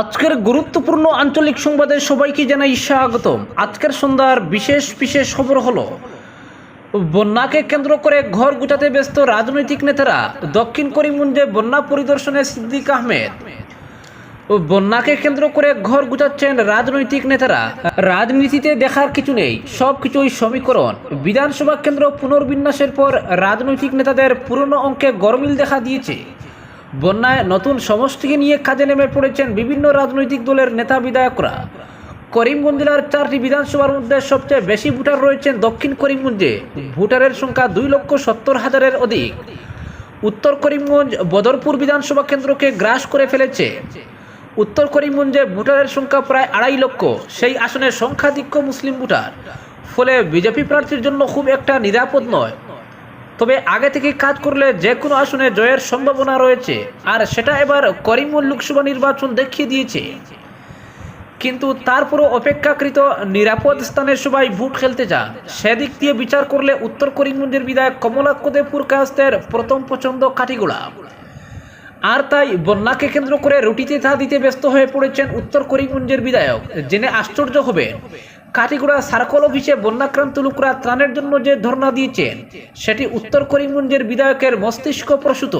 আজকের গুরুত্বপূর্ণ আঞ্চলিক সংবাদে সবাইকে জানাই স্বাগতম। আজকের সন্ধ্যার বিশেষ বিশেষ খবর হলো, বন্যাকে কেন্দ্র করে ঘর গুটাতে ব্যস্ত রাজনৈতিক নেতারা দক্ষিণ করিমগঞ্জে বন্যা পরিদর্শনে সিদ্দিক আহমেদ। বন্যাকে কেন্দ্র করে ঘর গুটাচ্ছেন রাজনৈতিক নেতারা। রাজনীতিতে দেখার কিছু নেই, সব কিছুই সমীকরণ। বিধানসভা কেন্দ্র পুনর্বিন্যাসের পর রাজনৈতিক নেতাদের পুরনো অঙ্কে গরমিল দেখা দিয়েছে। বন্যায় নতুন সমষ্টিকে নিয়ে কাজে নেমে পড়েছেন বিভিন্ন রাজনৈতিক দলের নেতা বিধায়করা। করিমগঞ্জ জেলার চারটি বিধানসভার মধ্যে সবচেয়ে বেশি ভোটার রয়েছেন দক্ষিণ করিমগঞ্জে। ভোটারের সংখ্যা দুই লক্ষ সত্তর হাজারের অধিক। উত্তর করিমগঞ্জ বদরপুর বিধানসভা কেন্দ্রকে গ্রাস করে ফেলেছে। উত্তর করিমগঞ্জে ভোটারের সংখ্যা প্রায় আড়াই লক্ষ, সেই আসনে সংখ্যাধিক্য মুসলিম ভোটার। ফলে বিজেপি প্রার্থীর জন্য খুব একটা নিরাপদ নয়। তবে আগে থেকে কাজ করলে যে কোনো আসনে জয়ের সম্ভাবনা রয়েছে। আর সেটা এবার করিমুল লোকসভা নির্বাচন দেখিয়ে দিয়েছে। কিন্তু তারপরও অপেক্ষাকৃত নিরাপদ স্থানে সবাই ভোট খেলতে যান সেদিক দিয়ে বিচার করলে উত্তর করিমগঞ্জের বিধায়ক কমলাক্ষদেবপুর কাস্তের প্রথম পছন্দ কাঠিগোড়া। আর তাই বন্যাকে কেন্দ্র করে রুটিতে থা দিতে ব্যস্ত হয়ে পড়েছেন উত্তর করিমগঞ্জের বিধায়ক জেনে আশ্চর্য হবেন। কাটিগুড়া সার্কল অফিসে বন্যাক্রান্ত লোকরা ত্রাণের জন্য যে ধর্ণা দিয়েছেন সেটি উত্তর করিমগঞ্জের বিধায়কের মস্তিষ্ক প্রসূত।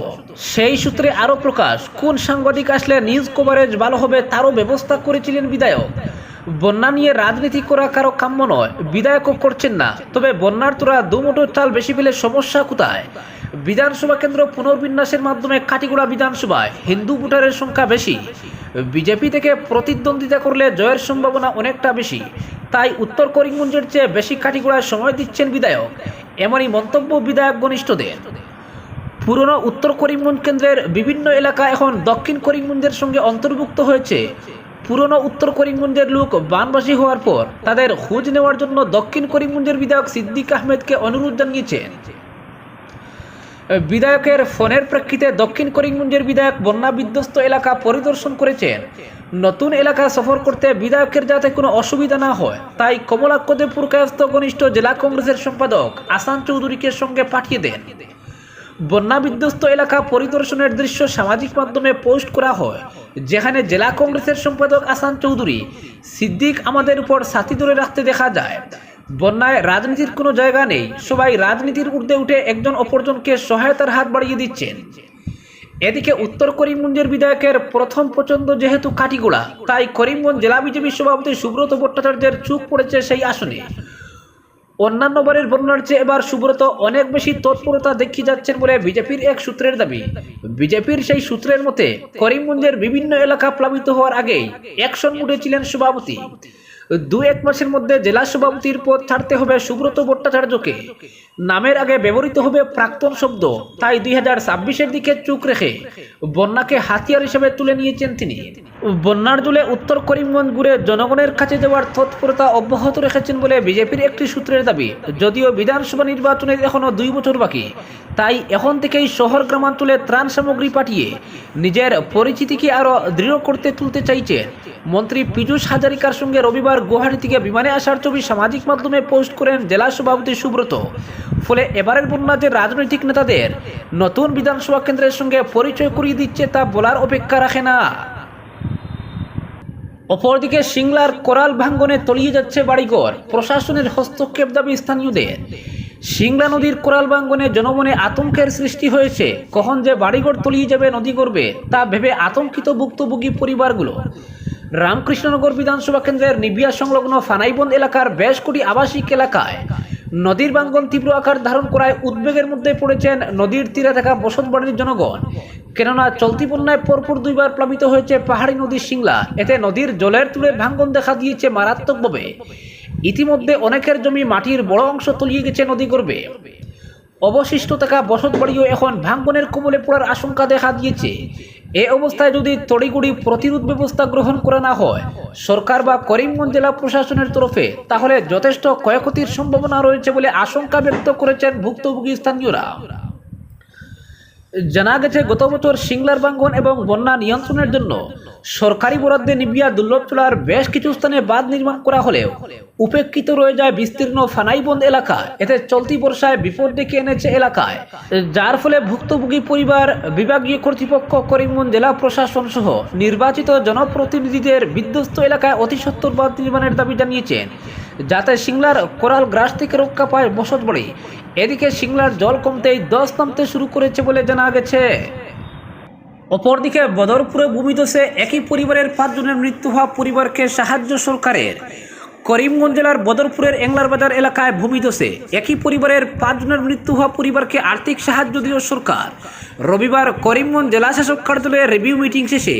সেই সূত্রে আরও প্রকাশ, কোন সাংবাদিক আসলে নিউজ কভারেজ ভালো হবে তারও ব্যবস্থা করেছিলেন বিধায়ক। বন্যা নিয়ে রাজনীতি করা কারও কাম্য নয়, বিধায়কও করছেন না। তবে বন্যার তোরা দুমোটো চাল বেশি পেলে সমস্যা কোথায়? বিধানসভা কেন্দ্র পুনর্বিন্যাসের মাধ্যমে কাটিগুড়া বিধানসভায় হিন্দু ভোটারের সংখ্যা বেশি। বিজেপি থেকে প্রতিদ্বন্দ্বিতা করলে জয়ের সম্ভাবনা অনেকটা বেশি। তাই উত্তর করিমগঞ্জের চেয়ে বেশি কাটিগুড়ায় সময় দিচ্ছেন বিধায়ক। এমনই মন্তব্য বিধায়ক ঘনিষ্ঠদের। পুরনো উত্তর করিমগঞ্জ কেন্দ্রের বিভিন্ন এলাকা এখন দক্ষিণ করিমগঞ্জের সঙ্গে অন্তর্ভুক্ত হয়েছে। পুরনো উত্তর করিমগঞ্জের লোক বানবাসী হওয়ার পর তাদের খোঁজ নেওয়ার জন্য দক্ষিণ করিমগঞ্জের বিধায়ক সিদ্দিক আহমেদকে অনুরোধ জানিয়েছেন। বিধায়কের ফোনের প্রেক্ষিতে দক্ষিণ করিমগঞ্জের বিধায়ক বন্যা বিধ্বস্ত এলাকা পরিদর্শন করেছেন। নতুন এলাকা সফর করতে বিধায়কের যাতে কোনো অসুবিধা না হয়, তাই কমলাক্ষদেবপুর কায়স্থ ঘনিষ্ঠ জেলা কংগ্রেসের সম্পাদক আসান চৌধুরীকে সঙ্গে পাঠিয়ে দেন। বন্যা বিধ্বস্ত এলাকা পরিদর্শনের দৃশ্য সামাজিক মাধ্যমে পোস্ট করা হয়, যেখানে জেলা কংগ্রেসের সম্পাদক আসান চৌধুরী, সিদ্দিক আমাদের উপর সাথী ধরে রাখতে দেখা যায়। বন্যায় রাজনীতির কোনো জায়গা নেই। সবাই রাজনীতির ঊর্ধ্বে উঠে একজন অপরজনকে সহায়তার হাত বাড়িয়ে দিচ্ছেন। এদিকে উত্তর করিমগঞ্জের বিধায়কের প্রথম পছন্দ যেহেতু কাটিগোড়া, তাই করিমগঞ্জ জেলা বিজেপি সভাপতি সুব্রত ভট্টাচার্যের চুপ পড়েছে সেই আসনে। অন্যান্য বারের বন্যার চেয়ে এবার সুব্রত অনেক বেশি তৎপরতা দেখিয়ে যাচ্ছেন বলে বিজেপির এক সূত্রের দাবি। বিজেপির সেই সূত্রের মতে, করিমগঞ্জের বিভিন্ন এলাকা প্লাবিত হওয়ার আগেই অ্যাকশন মুডে ছিলেন সভাপতি। দু এক মাসের মধ্যে জেলা সভাপতির পদ ছাড়তে হবে সুব্রত ভট্টাচার্যকে। নামের আগে ব্যবহৃত হবে প্রাক্তন শব্দ, তাই দুই হাজার ছাব্বিশের দিকে চুক রেখে বন্যাকে হাতিয়ার হিসেবে তুলে নিয়েছেন তিনি। বন্যার জলে উত্তর করিমগঞ্জ ঘুরে জনগণের কাছে যাওয়ার তৎপরতা অব্যাহত রেখেছেন বলে বিজেপির একটি সূত্রের দাবি। যদিও বিধানসভা নির্বাচনের এখনও দুই বছর বাকি, তাই এখন থেকেই শহর গ্রামাঞ্চলে ত্রাণ সামগ্রী পাঠিয়ে নিজের পরিচিতিকে আরও দৃঢ় করতে তুলতে চাইছে। মন্ত্রী পীযূষ হাজারিকার সঙ্গে রবিবার গুয়াহাটি থেকে বিমানে আসার ছবি সামাজিক মাধ্যমে পোস্ট করেন জেলা সভাপতি সুব্রত। ফলে এবারের বন্যা যে রাজনৈতিক নেতাদের নতুন বিধানসভা কেন্দ্রের সঙ্গে পরিচয় করিয়ে দিচ্ছে তা বলার অপেক্ষা রাখে না। অপরদিকে সিংলার কোরাল ভাঙ্গনে তলিয়ে যাচ্ছে বাড়িঘর। প্রশাসনের হস্তক্ষেপ দাবি স্থানীয়দের। সিংলা নদীর কোরাল ভাঙ্গনে জনমনে আতঙ্কের সৃষ্টি হয়েছে। কখন যে বাড়িঘর তলিয়ে যাবে নদী করবে তা ভেবে আতঙ্কিত ভুক্তভোগী পরিবারগুলো। রামকৃষ্ণনগর বিধানসভা কেন্দ্রের নিবিয়া সংলগ্ন ফানাইবন এলাকার বেশ কোটি আবাসিক এলাকায় নদীর বাঙ্গন তীব্র আকার ধারণ করায় উদ্বেগের মধ্যে পড়েছেন নদীর তীরে থাকা বসতবাড়ির জনগণ। কেননা চলতি বন্যায় পরপর দুইবার প্লাবিত হয়েছে পাহাড়ি নদীর সিংলা। এতে নদীর জলের তুলে ভাঙ্গন দেখা দিয়েছে মারাত্মকভাবে। ইতিমধ্যে অনেকের জমি মাটির বড় অংশ তলিয়ে গেছে নদী গর্বে। অবশিষ্ট থাকা বসত বাড়িও এখন ভাঙ্গনের কবলে পড়ার আশঙ্কা দেখা দিয়েছে। এ অবস্থায় যদি তড়িগুড়ি প্রতিরোধ ব্যবস্থা গ্রহণ করা না হয়, সরকার বা করিমগঞ্জ জেলা প্রশাসনের তরফে, তাহলে যথেষ্ট ক্ষয়ক্ষতির সম্ভাবনা রয়েছে বলে আশঙ্কা ব্যক্ত করেছেন ভুক্তভোগী স্থানীয়রা। জানা গেছে গত বছর সিংলার বাঙ্গন এবং বন্যা নিয়ন্ত্রণের জন্য সরকারি বরাদ্দে নিবিয়া দুর্লভচূড়ার বেশ কিছু স্থানে বাঁধ নির্মাণ করা হলেও উপেক্ষিত রয়ে যায় বিস্তীর্ণ ফানাইবন্দ এলাকা। এতে চলতি বর্ষায় বিপদ ডেকে এনেছে এলাকায়, যার ফলে ভুক্তভোগী পরিবার, বিভাগীয় কর্তৃপক্ষ, করিমগঞ্জ জেলা প্রশাসন সহ নির্বাচিত জনপ্রতিনিধিদের বিধ্বস্ত এলাকায় অতি সত্তর বাঁধ নির্মাণের দাবি জানিয়েছেন, যাতে সিংলার কোরাল গ্রাস থেকে রক্ষা পায় বসত বাড়ি এদিকে সিংলার জল কমতেই দশ নামতে শুরু করেছে বলে জানা গেছে। অপরদিকে বদরপুরে ভূমিধসে একই পরিবারের পাঁচজনের মৃত্যু হওয়া পরিবারকে সাহায্য সরকারের। করিমগঞ্জ জেলার বদরপুরের এংলার বাজার এলাকায় ভূমিধসে একই পরিবারের পাঁচজনের মৃত্যু হওয়া পরিবারকে আর্থিক সাহায্য দিল সরকার। রবিবার করিমগঞ্জ জেলা শাসক কার্যালয়ে রিভিউ মিটিং শেষে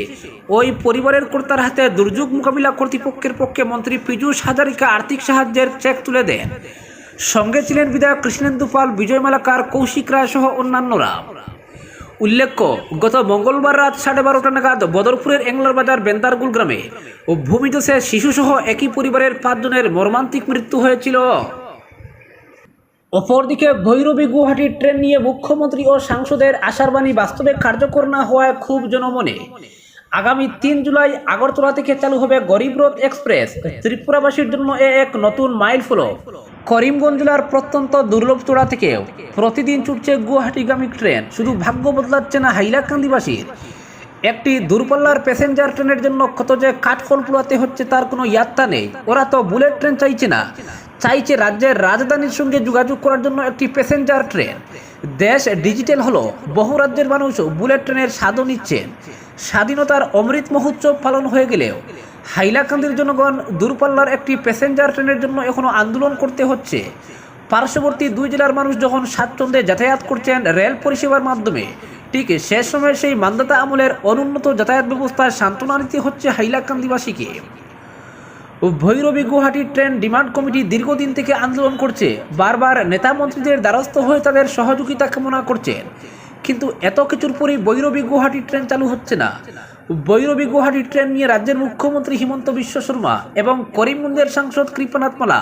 ওই পরিবারের কর্তার হাতে দুর্যোগ মোকাবিলা কর্তৃপক্ষের পক্ষে মন্ত্রী পীযূষ হাজারিকা আর্থিক সাহায্যের চেক তুলে দেন। সঙ্গে ছিলেন বিধায়ক কৃষ্ণেন্দু পাল, বিজয় মালাকার, কৌশিক রায় সহ অন্যান্যরা। উল্লেখ্য, গত মঙ্গলবার রাত সাড়ে বারোটা নাগাদ বদরপুরের এংলার বাজার বেন্দারগুল গ্রামে ও ভূমিদশে শিশুসহ একই পরিবারের পাঁচজনের মর্মান্তিক মৃত্যু হয়েছিল। অপরদিকে ভৈরবী গুয়াহাটির ট্রেন নিয়ে মুখ্যমন্ত্রী ও সাংসদের আশারবাণী বাস্তবে কার্যকর না হওয়ায় খুব জনমনে। আগামী তিন জুলাই আগরতলা থেকে চালু হবে গরিব রথ এক্সপ্রেস। ত্রিপুরাবাসীর জন্য এ এক নতুন মাইল ফলক। করিমগঞ্জ জেলার প্রত্যন্ত দুর্লভচূড়া থেকেও প্রতিদিন ছুটছে গুয়াহাটিগামী ট্রেন। শুধু ভাগ্য বদলাচ্ছে না হাইলাকান্দিবাসীর। একটি দূরপাল্লার প্যাসেঞ্জার ট্রেনের জন্য কত যে কাঠখোল পোড়াতে হচ্ছে তার কোনো ইয়াত্তা নেই। ওরা তো বুলেট ট্রেন চাইছে না। চাইছে রাজ্যের রাজধানীর সঙ্গে যোগাযোগ করার জন্য একটি প্যাসেঞ্জার ট্রেন। দেশ ডিজিটাল হলো। বহু রাজ্যের মানুষ বুলেট ট্রেনের স্বাদও নিচ্ছেন। স্বাধীনতার অমৃত মহোৎসব পালন হয়ে গেলেও হাইলাকান্দির জনগণ দূরপাল্লার একটি প্যাসেঞ্জার ট্রেনের জন্য এখনও আন্দোলন করতে হচ্ছে। পার্শ্ববর্তী দুই জেলার মানুষ যখন স্বাচ্ছন্দ্যে যাতায়াত করছেন রেল পরিষেবার মাধ্যমে, ঠিক শেষ সময় সেই মান্দাতা আমলের অনুন্নত যাতায়াত ব্যবস্থায় সান্ত্বনা নিতে হচ্ছে হাইলাকান্দিবাসীকে। Bhairabi Guwahati train demand committee দীর্ঘদিন থেকে আন্দোলন করছে। বারবার নেতা মন্ত্রীদের দ্বারস্থ হয়ে তাদের সহযোগিতা কামনা করছেন। কিন্তু এত কিছুর পরেই বৈরবী গুয়াহাটি ট্রেন চালু হচ্ছে না। বৈরবী গুয়াহাটি ট্রেন নিয়ে রাজ্যের মুখ্যমন্ত্রী হিমন্ত বিশ্ব শর্মা এবং করিমগঞ্জের সাংসদ কৃপনাথ মালা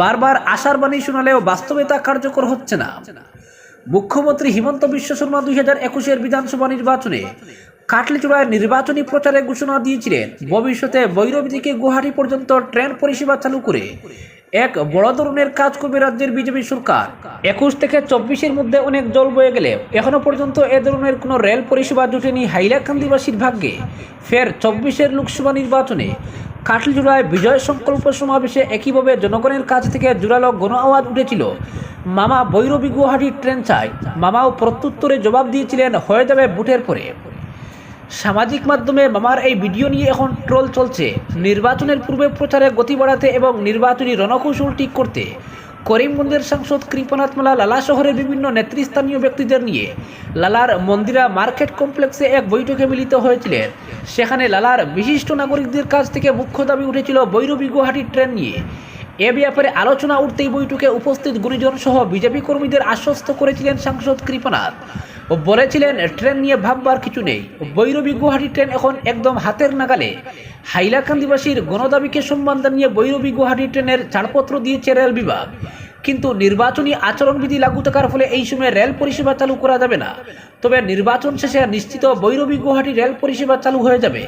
বারবার আশার বাণী শোনালেও বাস্তবে তা কার্যকর হচ্ছে না। মুখ্যমন্ত্রী হিমন্ত বিশ্ব শর্মা দুই হাজার একুশের বিধানসভা নির্বাচনে কাটলিচূড়ায় নির্বাচনী প্রচারে ঘোষণা দিয়েছিলেন। ভবিষ্যতে বৈরবী থেকে গুয়াহাটি পর্যন্ত ট্রেন পরিষেবা চালু করে এক বড় ধরনের কাজ করবে রাজ্যের বিজেপি সরকার। একুশ থেকে চব্বিশের মধ্যে অনেক জল বয়ে গেলে এখনও পর্যন্ত এ ধরনের কোনো রেল পরিষেবা জুটেনি হাইলাকান্দিবাসীর ভাগ্যে। ফের চব্বিশের লোকসভা নির্বাচনে কাটলিচূড়ায় বিজয় সংকল্প সমাবেশে একইভাবে জনগণের কাছ থেকে জোরালো গণ আওয়াজ উঠেছিল। মামা বৈরবী গুয়াহাটি ট্রেন চাই মামাও প্রত্যুত্তরে জবাব দিয়েছিলেন, হয়ে যাবে বুটের পরে। সামাজিক মাধ্যমে মামার এই ভিডিও নিয়ে এখন ট্রোল চলছে। নির্বাচনের পূর্বে প্রচারে গতি বাড়াতে এবং নির্বাচনী রণকৌশল ঠিক করতে করিমগঞ্জের সাংসদ কৃপনাথ মালা লালা শহরের বিভিন্ন নেতৃস্থানীয় ব্যক্তিদের নিয়ে লালার মন্দিরা মার্কেট কমপ্লেক্সে এক বৈঠকে মিলিত হয়েছিলেন। সেখানে লালার বিশিষ্ট নাগরিকদের কাছ থেকে মুখ্য দাবি উঠেছিল বৈরবী গুয়াহাটি ট্রেন নিয়ে। এ ব্যাপারে আলোচনা উঠতেই বৈঠকে উপস্থিত গুণীজন সহ বিজেপি কর্মীদের আশ্বস্ত করেছিলেন সাংসদ কৃপনাথ। ও বলেছিলেন, ট্রেন নিয়ে ভাববার কিছু নেই। বৈরবী গুয়াহাটি ট্রেন এখন একদম হাতের নাগালে। হাইলাকান্দিবাসীর গণদাবিকে সম্মান জানিয়ে বৈরবী গুয়াহাটি ট্রেনের ছাড়পত্র দিয়েছে রেল বিভাগ। কিন্তু নির্বাচনী আচরণবিধি লাগু থাকার ফলে এই সময় রেল পরিষেবা চালু করা যাবে না। তবে নির্বাচন শেষে নিশ্চিত বৈরবী গুয়াহাটি রেল পরিষেবা চালু হয়ে যাবে,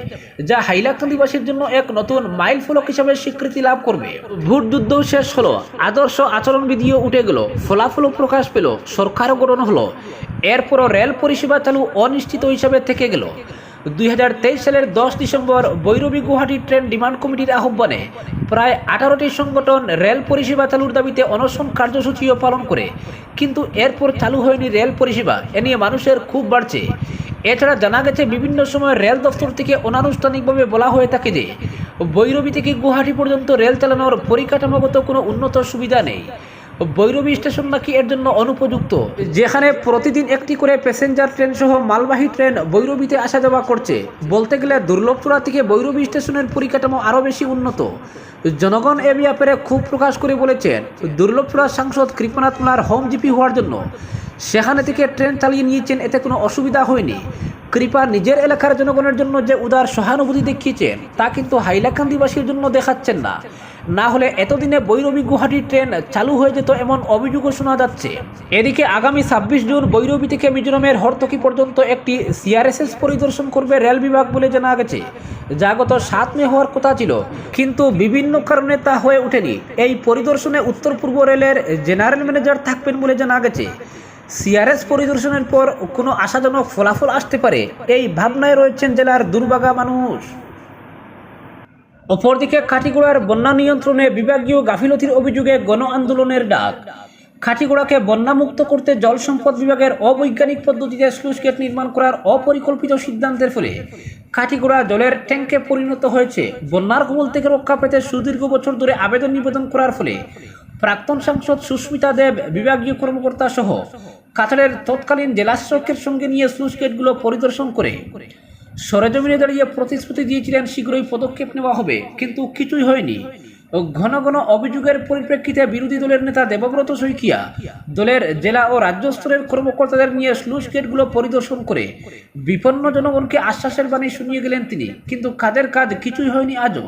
যা হাইলাকান্দিবাসীর জন্য এক নতুন মাইল ফলক হিসাবে স্বীকৃতি লাভ করবে। ভোট যুদ্ধ শেষ হলো, আদর্শ আচরণবিধিও উঠে গেল, ফলাফলও প্রকাশ পেল, সরকারও গঠন হলো। এরপরও রেল পরিষেবা চালু অনিশ্চিত হিসাবে থেকে গেল। দুই হাজার তেইশ সালের দশ December Bhairabi Guwahati train demand কমিটির আহ্বানে প্রায় আঠারোটি সংগঠন রেল পরিষেবা চালুর দাবিতে অনশন কার্যসূচিও পালন করে। কিন্তু এরপর চালু হয়নি রেল পরিষেবা। এ নিয়ে মানুষের খুব বাড়ছে। এছাড়া জানা গেছে, বিভিন্ন সময় রেল দফতর থেকে অনানুষ্ঠানিকভাবে বলা হয়ে থাকে যে বৈরবী থেকে গুয়াহাটি পর্যন্ত রেল চালানোর পরিকাঠামোগত কোনো উন্নত সুবিধা নেই। বৈরবী স্টেশন নাকি এর জন্য অনুপযুক্ত? যেখানে প্রতিদিন একটি করে প্যাসেঞ্জার ট্রেন সহ মালবাহী ট্রেন বৈরবীতে আসা যাওয়া করছে। বলতে গেলে দুর্লভপুরা থেকে বৈরবী স্টেশনের পরিকাঠামো আরও বেশি উন্নত। জনগণ এ ব্যাপারে ক্ষোভ প্রকাশ করে বলেছেন, দুর্লভপুরার সাংসদ কৃপনাথ মালার হোম জিপি হওয়ার জন্য। সেখানে থেকে ট্রেন চালিয়ে নিয়েছেন, এতে কোনো অসুবিধা হয়নি। কৃপা নিজের এলাকার জনগণের জন্য যে উদার সহানুভূতি দেখিয়েছেন, তা কিন্তু হাইলাকান্দিবাসীর জন্য দেখাচ্ছেন না। না হলে এতদিনে বৈরবী গুয়াহাটি ট্রেন চালু হয়ে যেত এমন অভিযোগও শোনা যাচ্ছে। এদিকে আগামী ছাব্বিশ জুন বৈরবী থেকে মিজোরামের হরতকি পর্যন্ত একটি সিআরএসএস পরিদর্শন করবে রেল বিভাগ বলে জানা গেছে। যা গত সাত মে হওয়ার কথা ছিল, কিন্তু বিভিন্ন কারণে তা হয়ে ওঠেনি। এই পরিদর্শনে উত্তর পূর্ব রেলের জেনারেল ম্যানেজার থাকবেন বলে জানা গেছে। সিআরএস পরিদর্শনের পর কোনো আশাজনক ফলাফল আসতে পারে, এই ভাবনায় রয়েছেন জেলার দুর্ভাগা মানুষ। অপরদিকে কাঠিগোড়ার বন্যা নিয়ন্ত্রণে বিভাগীয় গাফিলতির অভিযোগে গণ আন্দোলনের ডাক। খাটিগোড়াকে বন্যামুক্ত করতে জল সম্পদ বিভাগের অবৈজ্ঞানিক পদ্ধতিতে স্লুইস গেট নির্মাণ করার অপরিকল্পিত সিদ্ধান্তের ফলে কাঠিগোড়া জলের ট্যাঙ্কে পরিণত হয়েছে। বন্যার কবল থেকে রক্ষা পেতে সুদীর্ঘ বছর ধরে আবেদন নিবেদন করার ফলে প্রাক্তন সাংসদ সুস্মিতা দেব, বিভাগীয় কর্মকর্তা সহ কাছাড়ের তৎকালীন জেলাশাসকের সঙ্গে নিয়ে স্লুইস গেটগুলো পরিদর্শন করে সরেজমিনে দাঁড়িয়ে প্রতিশ্রুতি দিয়েছিলেন, শীঘ্রই পদক্ষেপ নেওয়া হবে, কিন্তু কিছুই হয়নি। ঘন ঘন অভিযোগের পরিপ্রেক্ষিতে বিরোধী দলের নেতা দেবব্রত শইকিয়া দলের জেলা ও রাজ্য স্তরের কর্মকর্তাদের নিয়ে স্লুস গেটগুলো পরিদর্শন করে বিপন্ন জনগণকে আশ্বাসের বাণী শুনিয়ে গেলেন তিনি, কিন্তু কাজের কাজ কিছুই হয়নি আজও।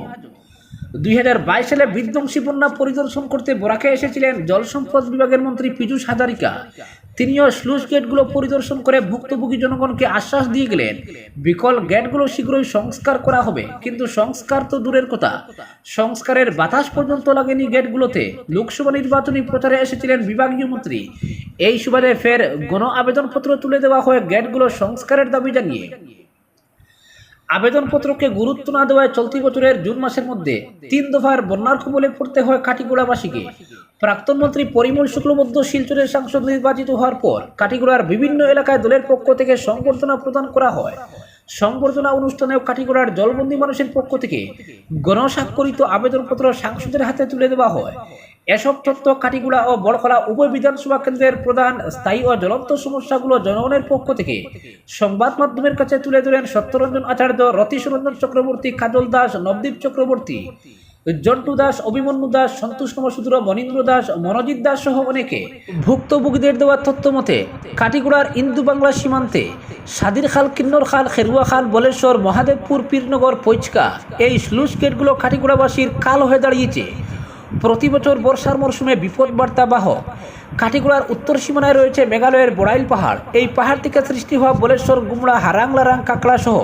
দুই হাজার বাইশ সালে বিধ্বংসী বন্যা পরিদর্শন করতে বোরাকে এসেছিলেন জল সম্পদ বিভাগের মন্ত্রী পীযূষ হাজারিকা। তিনিও স্লুস গেটগুলো পরিদর্শন করে ভুক্তভোগী জনগণকে আশ্বাস দিয়ে গেলেন, বিকল গেটগুলো শীঘ্রই সংস্কার করা হবে। কিন্তু সংস্কার তো দূরের কথা। সংস্কারের বাতাস পর্যন্ত লাগেনি গেটগুলোতে লোকসভা নির্বাচনী প্রচারে এসেছিলেন বিভাগীয় মন্ত্রী। এই সুবাদে ফের গণ আবেদনপত্র তুলে দেওয়া হয় গেটগুলো সংস্কারের দাবি জানিয়ে আবেদনপত্রকে গুরুত্ব না দেওয়ায় চলতি বছরের জুন মাসের মধ্যে তিন দফার বন্যার কবলে পড়তে হয় কাটিগোড়াবাসীকে। প্রাক্তন মন্ত্রী পরিমল শুক্লবদ্ধ শিলচরের সাংসদ নির্বাচিত হওয়ার পর কাটিগোড়ার বিভিন্ন এলাকায় দলের পক্ষ থেকে সংবর্ধনা প্রদান করা হয়। সংবর্ধনা অনুষ্ঠানেও কাটিগোড়ার জলবন্দী মানুষের পক্ষ থেকে গণস্বাক্ষরিত আবেদনপত্র সাংসদের হাতে তুলে দেওয়া হয়। এসব তথ্য কাটিগুড়া ও বড়খলা উভয় বিধানসভা কেন্দ্রের প্রধান স্থায়ী ও জ্বলন্ত সমস্যাগুলো জনগণের পক্ষ থেকে সংবাদ মাধ্যমের কাছে তুলে ধরেন সত্যরঞ্জন আচার্য রতীশ রঞ্জন চক্রবর্তী, কাজল দাস, নবদীপ চক্রবর্তী। জন্টু দাস, অভিমন্যু দাস, সন্তোষ কুমার মনীন্দ্র দাস, মনোজিৎ দাস সহ অনেকে ভুক্তভোগীদের দেওয়া তথ্য মতে কাটিগুড়ার ইন্দু বাংলা সীমান্তে সাদির খাল, কিন্নর খাল, খেরুয়া খাল, বলেশ্বর, মহাদেবপুর, পীরনগর, পৈচকা এই স্লুস গেটগুলো কাটিগুড়াবাসীর কাল হয়ে দাঁড়িয়েছে। প্রতি বছর বর্ষার মরশুমে বিপদ বার্তা বাহক। কাটিগুড়ার উত্তর সীমানায় রয়েছে মেঘালয়ের বড়াইল পাহাড়। এই পাহাড় থেকে সৃষ্টি হওয়া বলেশ্বর, গুমড়া হারাং লারাং কাকড়া সহ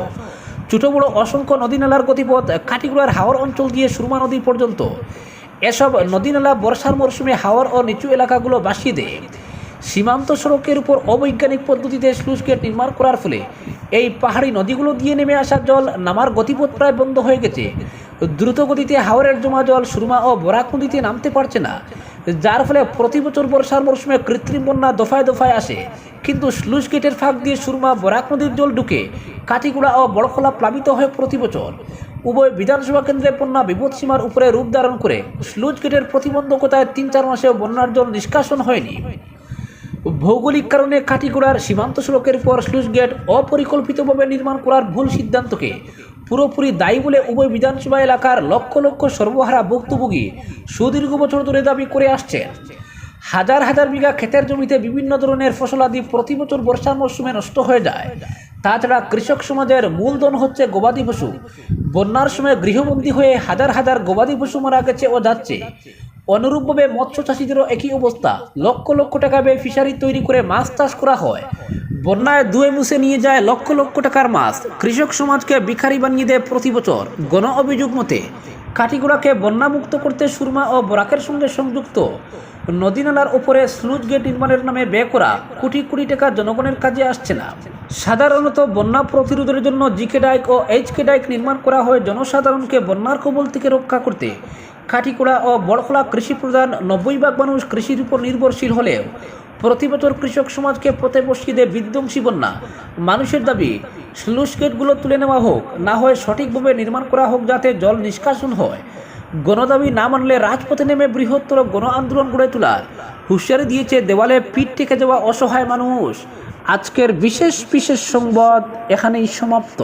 ছোট বড় অসংখ্য নদী নালার গতিপথ কাটিগুড়ার হাওর অঞ্চল দিয়ে সুরমা নদী পর্যন্ত। এসব নদী নালা বর্ষার মরশুমে হাওর ও নিচু এলাকাগুলো বাসিয়ে দেয়। সীমান্ত সড়কের উপর অবৈজ্ঞানিক পদ্ধতিতে স্লুইস গেট নির্মাণ করার ফলে এই পাহাড়ি নদীগুলো দিয়ে নেমে আসা জল নামার গতিপথ প্রায় বন্ধ হয়ে গেছে। দ্রুত গতিতে হাওরের জমা জল, সুরমা ও বরাক নদীতে নামতে পারছে না, যার ফলে প্রতি বছর বর্ষার মরশুমে কৃত্রিম বন্যা দফায় দফায় আসে। কিন্তু স্লুস গেটের ফাঁক দিয়ে সুরমা বরাক নদীর জল ঢুকে কাঠিগুড়া ও বড়খোলা প্লাবিত হয় প্রতি বছর। উভয় বিধানসভা কেন্দ্রে বন্যা বিপদসীমার উপরে রূপ ধারণ করে স্লুইস গেটের প্রতিবন্ধকতায় তিন চার মাসেও বন্যার জল নিষ্কাশন হয়নি। ভৌগোলিক কারণে কাটিগোড়ার সীমান্ত সড়কের পর স্লুইস গেট অপরিকল্পিতভাবে নির্মাণ করার ভুল সিদ্ধান্তকে পুরোপুরি দায়ী বলে উভয় বিধানসভা এলাকার লক্ষ লক্ষ সর্বহারা ভুক্তভোগী সুদীর্ঘ বছর ধরে দাবি করে আসছে। হাজার হাজার বিঘা ক্ষেতের জমিতে বিভিন্ন ধরনের ফসলাদি প্রতি বছর বর্ষার মরশুমে নষ্ট হয়ে যায়। তাছাড়া কৃষক সমাজের মূলধন হচ্ছে গবাদি পশু। বন্যার সময় গৃহবন্দী হয়ে হাজার হাজার গবাদি পশু মারা গেছে ও যাচ্ছে। অনুরূপভাবে মৎস্য চাষিদেরও একই অবস্থা। লক্ষ লক্ষ টাকা ব্যয় ফিশারি তৈরি করে মাছ চাষ করা হয়। বন্যায় দুয়ে মুছে নিয়ে যায় লক্ষ লক্ষ টাকার মাছ। কৃষক সমাজকে ভিখারি বানিয়ে দেয় প্রতি বছর। গণ অভিযোগ মতে, কাঠিগুড়াকে বন্যামুক্ত করতে সুরমা ও বরাকের সঙ্গে সংযুক্ত। নদী নালার উপরে স্লুজ গেট নির্মাণের নামে ব্যয় করা কোটি কোটি টাকা জনগণের কাজে আসছে না। সাধারণত বন্যা প্রতিরোধের জন্য জিকে ডাইক ও এইচকে ডাইক নির্মাণ করা হয়। জনসাধারণকে বন্যার কবল থেকে রক্ষা করতে কাঠিকুড়া ও বড়খোলা কৃষি প্রধান নব্বই ভাগ মানুষ কৃষির উপর নির্ভরশীল হলেও প্রতি বছর কৃষক সমাজকে পথে বসিয়ে বিধ্বংসী বন্যা। মানুষের দাবি স্লুস গেটগুলো তুলে নেওয়া হোক, না হয় সঠিকভাবে নির্মাণ করা হোক যাতে জল নিষ্কাশন হয়। গণদাবি না মানলে রাজপথে নেমে বৃহত্তর গণ আন্দোলন গড়ে তোলার হুঁশিয়ারি দিয়েছে দেওয়ালে পিঠ টেকে যাওয়া অসহায় মানুষ। আজকের বিশেষ বিশেষ সংবাদ এখানেই সমাপ্ত।